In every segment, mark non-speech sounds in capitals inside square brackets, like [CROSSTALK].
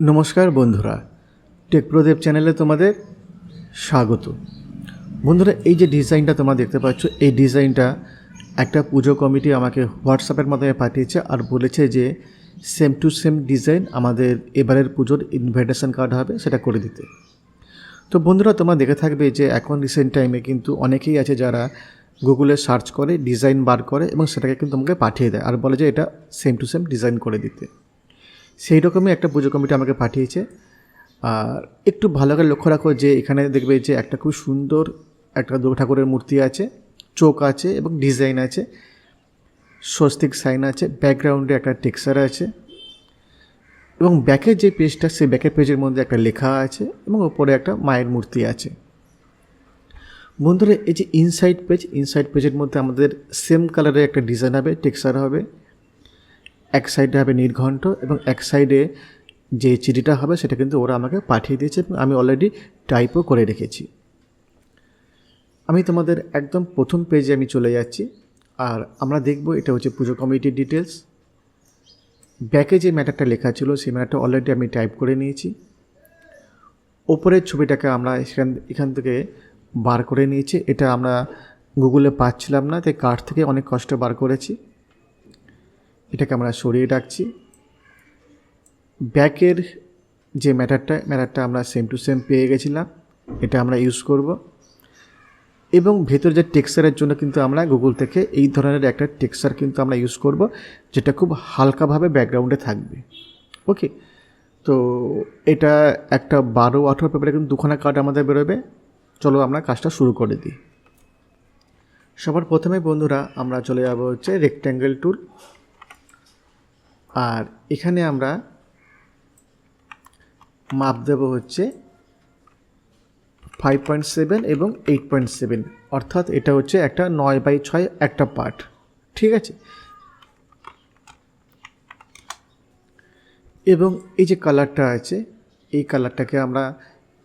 নমস্কার বন্ধুরা। টেকপ্রদেব চ্যানেলে তোমাদের স্বাগত। বন্ধুরা, এই যে ডিজাইনটা তোমরা দেখতে পাচ্ছ, এই ডিজাইনটা একটা পুজো কমিটি আমাকে হোয়াটসঅ্যাপের মাধ্যমে পাঠিয়েছে আর বলেছে যে সেম টু সেম ডিজাইন আমাদের এবারের পুজোর ইনভাইটেশন কার্ড হবে, সেটা করে দিতে। তো বন্ধুরা, তোমরা দেখে থাকবে যে এখন রিসেন্ট টাইমে কিন্তু অনেকেই আছে যারা গুগলে সার্চ করে ডিজাইন বার করে এবং সেটাকে কিন্তু তোমাকে পাঠিয়ে দেয় আর বলে যে এটা সেম টু সেম ডিজাইন করে দিতে। সেই রকমই একটা পুজো কমিটি আমাকে পাঠিয়েছে। আর একটু ভালো করে লক্ষ্য রাখো যে এখানে দেখবে যে একটা খুব সুন্দর একটা দুর্গা ঠাকুরের মূর্তি আছে, চোখ আছে এবং ডিজাইন আছে। স্বস্তিক সাইন আছে, ব্যাকগ্রাউন্ডে একটা টেক্সচার আছে এবং ব্যাকের যে পেজটা, সেই ব্যাকের পেজের মধ্যে একটা লেখা আছে এবং ওপরে একটা মায়ের মূর্তি আছে। বন্ধুরা, এই যে ইনসাইড পেজ ইনসাইড পেজের মধ্যে আমাদের সেম কালারের একটা ডিজাইন হবে টেক্সচার হবে। এক সাইডে হবে নির্ঘণ্ট এবং এক সাইডে যে চিঠিটা হবে সেটা কিন্তু ওরা আমাকে পাঠিয়ে দিয়েছে এবং আমি অলরেডি টাইপও করে রেখেছি। আমি তোমাদের একদম প্রথম পেজে আমি চলে যাচ্ছি আর আমরা দেখব এটা হচ্ছে পুজো কমিটির ডিটেলস ব্যাকে যে ম্যাটারটা লেখা ছিল সেই ম্যাটারটা অলরেডি আমি টাইপ করে নিয়েছি। ওপরের ছবিটাকে আমরা এখান এখান থেকে বার করে নিয়েছি। এটা আমরা গুগলে পাচ্ছিলাম না, তাই কার্ড থেকে অনেক কষ্ট বার করেছি। এটাকে আমরা সরিয়ে রাখছি। ব্যাকের যে ম্যাটারটা ম্যাটারটা আমরা সেম টু সেম পেয়ে গেছিলাম, এটা আমরা ইউজ করব। এবং ভেতর যে টেক্সচারের জন্য কিন্তু আমরা গুগল থেকে এই ধরনের একটা টেক্সচার কিন্তু আমরা ইউজ করব, যেটা খুব হালকাভাবে ব্যাকগ্রাউন্ডে থাকবে। ওকে তো এটা একটা বারো আঠেরো পেপারে কিন্তু দুখানা কার্ড আমাদের বেরোবে। চলো আমরা কাজটা শুরু করে দিই। সবার প্রথমে বন্ধুরা, আমরা চলে যাব হচ্ছে রেক্ট্যাঙ্গেল টুল আর এখানে আমরা মাপ দেব হচ্ছে ফাইভ পয়েন্ট সেভেন এবং এইট পয়েন্ট সেভেন অর্থাৎ এটা হচ্ছে একটা নয় বাই ছয় একটা পার্ট, ঠিক আছে? এবং এই যে কালারটা আছে, এই কালারটাকে আমরা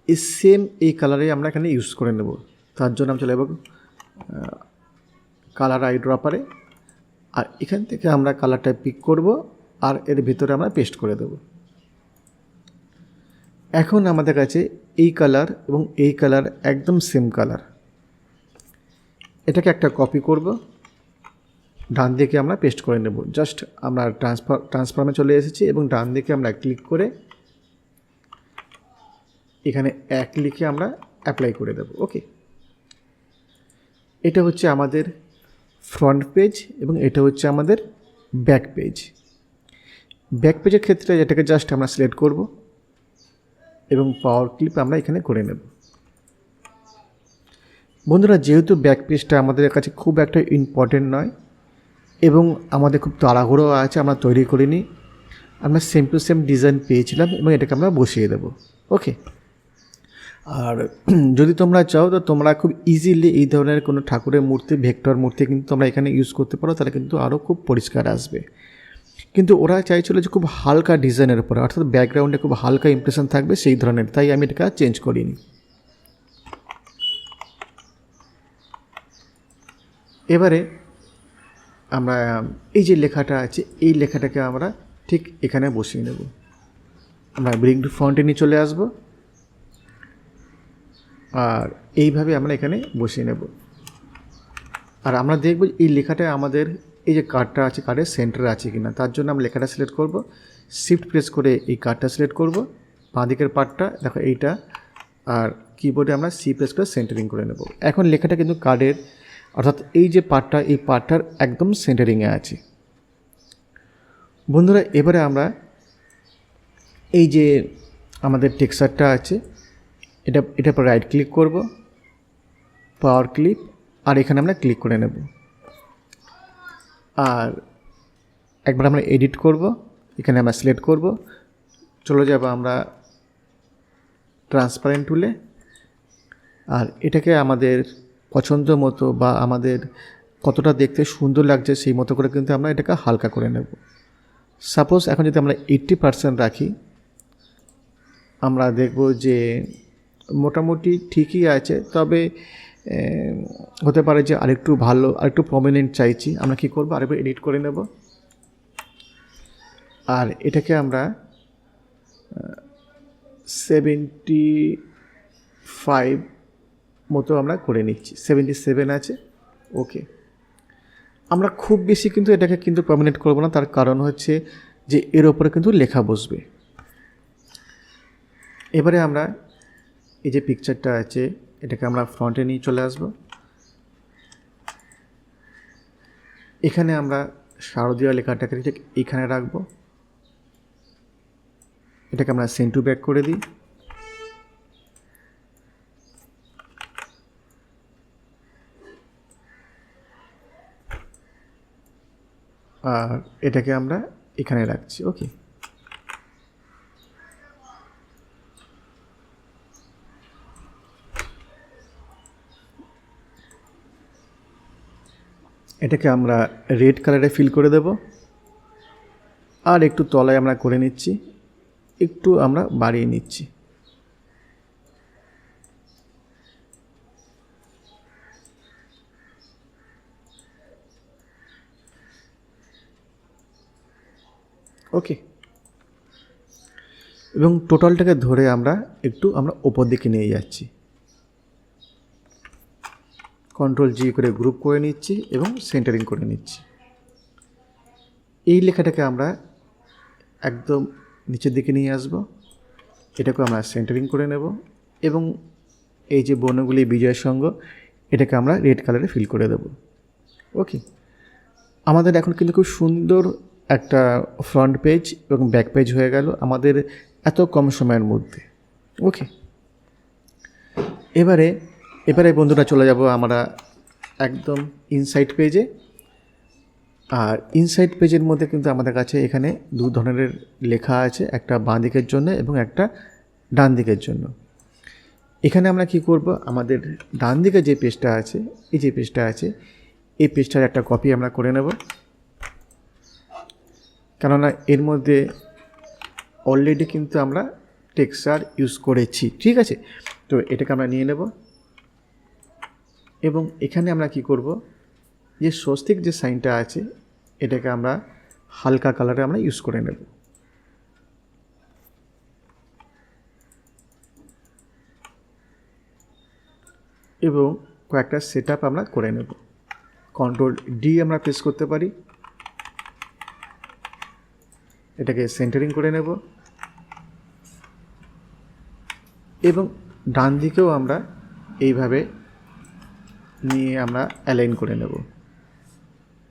এই সেম এই কালারে আমরা এখানে ইউজ করে নেব। তার জন্য আমি চলে যাব কালার আই ড্রপারে আর এখান থেকে আমরা কালারটা পিক করব। আর এর ভিতরে আমরা পেস্ট করে দেব। এখন আমাদের কাছে এই কালার এবং এই কালার একদম সেম কালার এটাকে একটা কপি করব। ডান দিকে আমরা পেস্ট করে নেব। জাস্ট আমরা ট্রান্সফার ট্রান্সফার্মে চলে এসেছি এবং ডান দিকে আমরা ক্লিক করে এখানে এক লিখে আমরা অ্যাপ্লাই করে দেব। ওকে এটা হচ্ছে আমাদের ফ্রন্ট পেজ এবং এটা হচ্ছে আমাদের ব্যাক পেজ ব্যাক পেজের ক্ষেত্রে এটাকে জাস্ট আমরা সিলেক্ট করব এবং পাওয়ার ক্লিপ আমরা এখানে করে নেব। বন্ধুরা, যেহেতু ব্যাক পেজটা আমাদের কাছে খুব একটা ইম্পর্টেন্ট নয় এবং আমাদের খুব তাড়াহুড়ো আছে, আমরা তৈরি করিনি, আমরা সেম টু সেম ডিজাইন পেয়েছিলাম এবং এটাকে আমরা বসিয়ে দেবো। ওকে আর [CLEARS THROAT] যদি তোমরা চাও, তো তোমরা খুব ইজিলি এই ধরনের কোনো ঠাকুরের মূর্তি ভেক্টর মূর্তি কিন্তু তোমরা এখানে ইউজ করতে পারো, তাহলে কিন্তু আরও খুব পরিষ্কার আসবে। কিন্তু ওরা চাইছিল যে খুব হালকা ডিজাইনের উপরে, অর্থাৎ ব্যাকগ্রাউন্ডে খুব হালকা ইমপ্রেশন থাকবে সেই ধরনের, তাই আমি এটা চেঞ্জ করিনি। এবারে আমরা এই যে লেখাটা আছে, এই লেখাটাকে আমরা ঠিক এখানে বসিয়ে নেব। আমরা ব্রিং টু ফ্রন্টে নিয়ে চলে আসব। আর এইভাবে আমরা এখানে বসিয়ে নেব। আর আমরা দেখব এই লেখাটা আমাদের এই যে কার্ডটা আছে কার্ডের সেন্টারে আছে কি না তার জন্য আমরা লেখাটা সিলেক্ট করব। শিফট প্রেস করে এই কার্ডটা সিলেক্ট করব। বাঁ দিকের পার্টটা দেখো এইটা, আর কিবোর্ডে আমরা সি প্রেস করে সেন্টারিং করে নেব। এখন লেখাটা কিন্তু কার্ডের অর্থাৎ এই যে পার্টটা এই পার্টটার একদম সেন্টারিংয়ে আছে। বন্ধুরা, এবারে আমরা এই যে আমাদের টেক্সচারটা আছে, এটা এটার পর রাইট ক্লিক করব পাওয়ার ক্লিপ আর এখানে আমরা ক্লিক করে নেব। আর একবার আমরা এডিট করব, এখানে আমরা সিলেক্ট করব। চলে যাব আমরা ট্রান্সপারেন্ট টুলে আর এটাকে আমাদের পছন্দ মতো বা আমাদের কতটা দেখতে সুন্দর লাগছে সেই মতো করে কিন্তু আমরা এটাকে হালকা করে নেব। সাপোজ এখন যদি আমরা এইট্টি পার্সেন্ট রাখি, আমরা দেখব যে মোটামুটি ঠিকই আছে, তবে হতে পারে যে আরেকটু ভালো, আরেকটু প্রমিনেন্ট চাইছি। আমরা কী করব? আরেকবার এডিট করে নেব। আর এটাকে আমরা সেভেন্টি ফাইভ মতো আমরা করে নিচ্ছি। সেভেন্টি সেভেন আছে। ওকে। আমরা খুব বেশি কিন্তু এটাকে কিন্তু পার্মানেন্ট করব না। তার কারণ হচ্ছে যে এর ওপরে কিন্তু লেখা বসবে। এবারে আমরা এই যে পিকচারটা আছে এটাকে আমরা ফ্রন্টে নিয়ে চলে আসব। এখানে আমরা শারদীয় লেখাটাকে ঠিক এখানে রাখব। এটাকে আমরা সেন্টু ব্যাক করে দিই। আর এটাকে আমরা এখানে রাখছি, ওকে। এটাকে আমরা রেড কালারে ফিল করে দেব। আর একটু তলায় আমরা করে নিচ্ছি। একটু আমরা বাড়িয়ে নিচ্ছি। ওকে এবং টোটালটাকে ধরে আমরা একটু আমরা ওপর দিকে নিয়ে যাচ্ছি। কন্ট্রোল জি করে গ্রুপ করে নিচ্ছি এবং সেন্টারিং করে নিচ্ছি। এই লেখাটাকে আমরা একদম নিচের দিকে নিয়ে আসব। এটাকে আমরা সেন্টারিং করে নেব এবং এই যে বর্ণগুলি বিজয়ের সঙ্গ, এটাকে আমরা রেড কালারে ফিল করে দেব। ওকে আমাদের এখন কিন্তু খুব সুন্দর একটা ফ্রন্ট পেজ এবং ব্যাক পেজ হয়ে গেল আমাদের এত কম সময়ের মধ্যে। ওকে এবারে এবারে বন্ধুরা চলে যাব আমরা একদম ইনসাইড পেজে আর ইনসাইড পেজের মধ্যে কিন্তু আমাদের কাছে এখানে দু ধরনের লেখা আছে, একটা বাঁ দিকের জন্য এবং একটা ডান দিকের জন্য। এখানে আমরা কি করব? আমাদের ডান দিকে যে পেজটা আছে, এই যে পেজটা আছে, এই পেজটার একটা কপি আমরা করে নেব। কেননা এর মধ্যে অলরেডি কিন্তু আমরা টেক্সচার ইউজ করেছি, ঠিক আছে? তো এটাকে আমরা নিয়ে নেব। এবং এখানে আমরা কি করব? যে স্বস্তিক যে সাইনটা আছে, এটাকে আমরা হালকা কালারে আমরা ইউজ করে নেব। এবং কয়েকটা সেট আমরা করে নেব। কন্ট্রোল ডি আমরা প্রেস করতে পারি। এটাকে সেন্টারিং করে নেব। এবং ডান দিকেও আমরা এইভাবে নিয়ে আমরা অ্যালাইন করে নেব।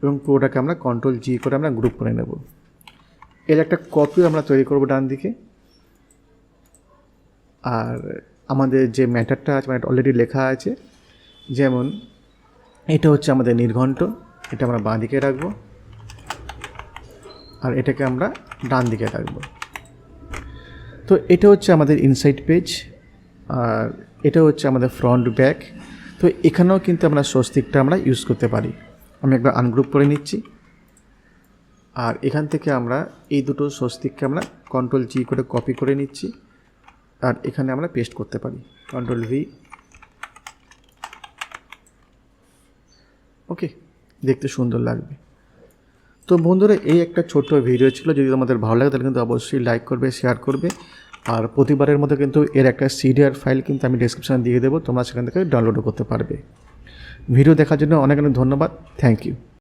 এবং পুরোটাকে আমরা কন্ট্রোল জি করে আমরা গ্রুপ করে নেব। এর একটা কপিও আমরা তৈরি করব ডান দিকে। আর আমাদের যে ম্যাটারটা আছে মানে অলরেডি লেখা আছে, যেমন এটা হচ্ছে আমাদের নির্ঘণ্ট, এটা আমরা বাঁ দিকে রাখব। আর এটাকে আমরা ডান দিকে রাখব। তো এটা হচ্ছে আমাদের ইনসাইড পেজ আর এটা হচ্ছে আমাদের ফ্রন্ট ব্যাক তো এখানেও কিন্তু আমরা স্বস্তিকটা আমরা ইউজ করতে পারি। আমি একবার আনগ্রুপ করে নিচ্ছি। আর এখান থেকে আমরা এই দুটো স্বস্তিককে আমরা কন্ট্রোল জি করে কপি করে নিচ্ছি। আর এখানে আমরা পেস্ট করতে পারি। কন্ট্রোল ভি ওকে দেখতে সুন্দর লাগবে। তো বন্ধুরা, এই একটা ছোট্ট ভিডিও ছিল। যদি তোমাদের ভালো লাগে, তাহলে কিন্তু অবশ্যই লাইক করবে শেয়ার করবে। আর প্রতিবারের মধ্যে কিন্তু এর একটা সিডিআর ফাইল কিন্তু আমি ডিসক্রিপশানে দিয়ে দেবো, তোমরা সেখান থেকে ডাউনলোডও করতে পারবে। ভিডিও দেখার জন্য অনেক অনেক ধন্যবাদ থ্যাংক ইউ